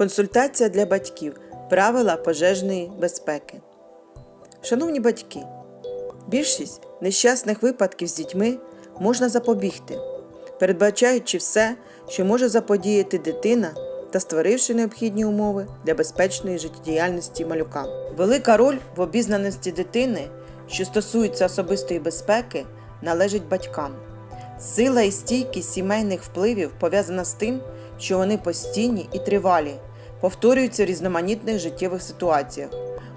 Консультація для батьків. Правила пожежної безпеки. Шановні батьки, більшість нещасних випадків з дітьми можна запобігти, передбачаючи все, що може заподіяти дитина та створивши необхідні умови для безпечної життєдіяльності малюка. Велика роль в обізнаності дитини, що стосується особистої безпеки, належить батькам. Сила і стійкість сімейних впливів пов'язана з тим, що вони постійні і тривалі, повторюються в різноманітних життєвих ситуаціях.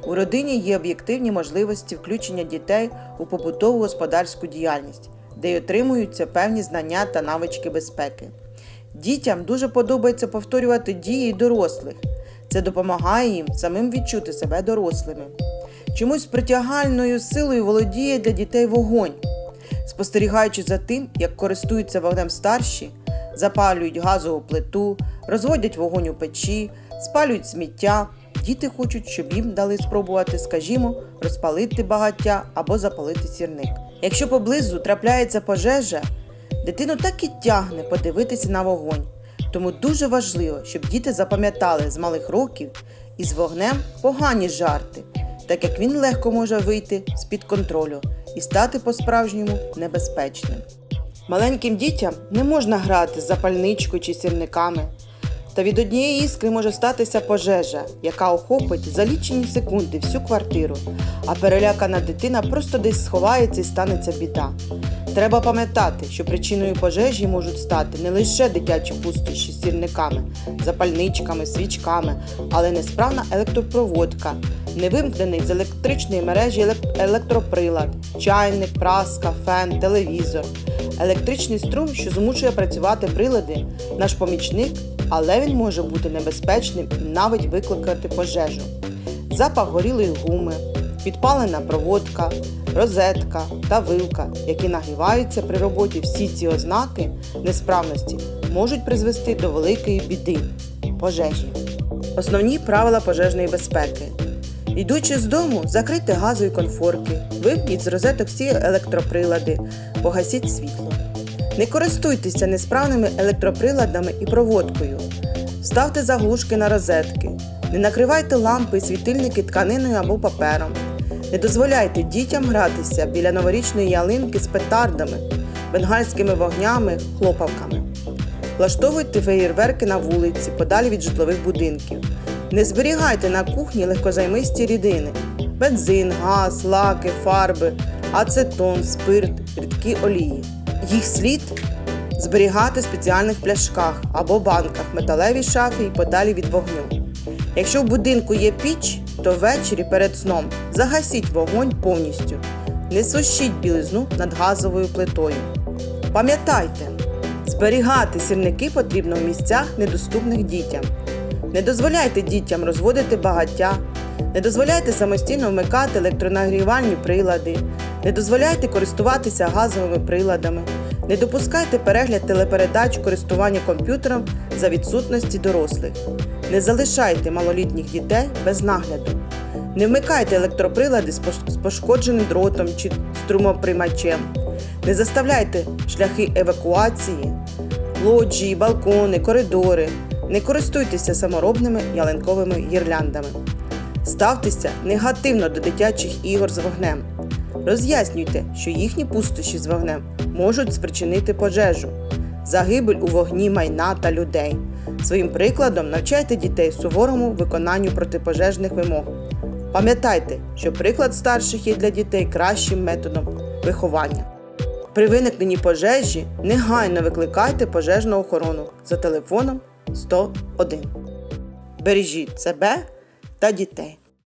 У родині є об'єктивні можливості включення дітей у побутову господарську діяльність, де й отримуються певні знання та навички безпеки. Дітям дуже подобається повторювати дії дорослих. Це допомагає їм самим відчути себе дорослими. Чомусь притягальною силою володіє для дітей вогонь. Спостерігаючи за тим, як користуються вогнем старші, запалюють газову плиту, розводять вогонь у печі, спалюють сміття, діти хочуть, щоб їм дали спробувати, скажімо, розпалити багаття або запалити сірник. Якщо поблизу трапляється пожежа, дитину так і тягне подивитися на вогонь. Тому дуже важливо, щоб діти запам'ятали з малих років із вогнем погані жарти, так як він легко може вийти з-під контролю і стати по-справжньому небезпечним. Маленьким дітям не можна грати з запальничкою чи сірниками. Та від однієї іскри може статися пожежа, яка охопить за лічені секунди всю квартиру, а перелякана дитина просто десь сховається і станеться біда. Треба пам'ятати, що причиною пожежі можуть стати не лише дитячі пустощі з сірниками, запальничками, свічками, але несправна електропроводка, невимкнений з електричної мережі електроприлад, чайник, праска, фен, телевізор. Електричний струм, що змушує працювати прилади, наш помічник, але він може бути небезпечним і навіть викликати пожежу. Запах горілої гуми, підпалена проводка, розетка та вилка, які нагріваються при роботі, всі ці ознаки несправності можуть призвести до великої біди пожежі. Основні правила пожежної безпеки. Йдучи з дому, закрийте газові конфорки, вимкніть з розеток всі електроприлади, погасіть світло. Не користуйтеся несправними електроприладами і проводкою. Ставте заглушки на розетки. Не накривайте лампи і світильники тканиною або папером. Не дозволяйте дітям гратися біля новорічної ялинки з петардами, бенгальськими вогнями, хлопавками. Влаштовуйте феєрверки на вулиці, подалі від житлових будинків. Не зберігайте на кухні легкозаймисті рідини: бензин, газ, лаки, фарби, ацетон, спирт, рідкі олії. Їх слід зберігати в спеціальних пляшках або банках, металевій шафі і подалі від вогню. Якщо в будинку є піч, то ввечері перед сном загасіть вогонь повністю. Не сушіть білизну над газовою плитою. Пам'ятайте, зберігати сірники потрібно в місцях, недоступних дітям. Не дозволяйте дітям розводити багаття, не дозволяйте самостійно вмикати електронагрівальні прилади, не дозволяйте користуватися газовими приладами, не допускайте перегляд телепередач користування комп'ютером за відсутності дорослих. Не залишайте малолітніх дітей без нагляду. Не вмикайте електроприлади з пошкодженим дротом чи струмоприймачем. Не заставляйте шляхи евакуації, лоджії, балкони, коридори. Не користуйтеся саморобними ялинковими гірляндами. Ставтеся негативно до дитячих ігор з вогнем. Роз'яснюйте, що їхні пустощі з вогнем можуть спричинити пожежу, загибель у вогні майна та людей. Своїм прикладом навчайте дітей суворому виконанню протипожежних вимог. Пам'ятайте, що приклад старших є для дітей кращим методом виховання. При виникненні пожежі негайно викликайте пожежну охорону за телефоном 101. Бережіть себе та дітей.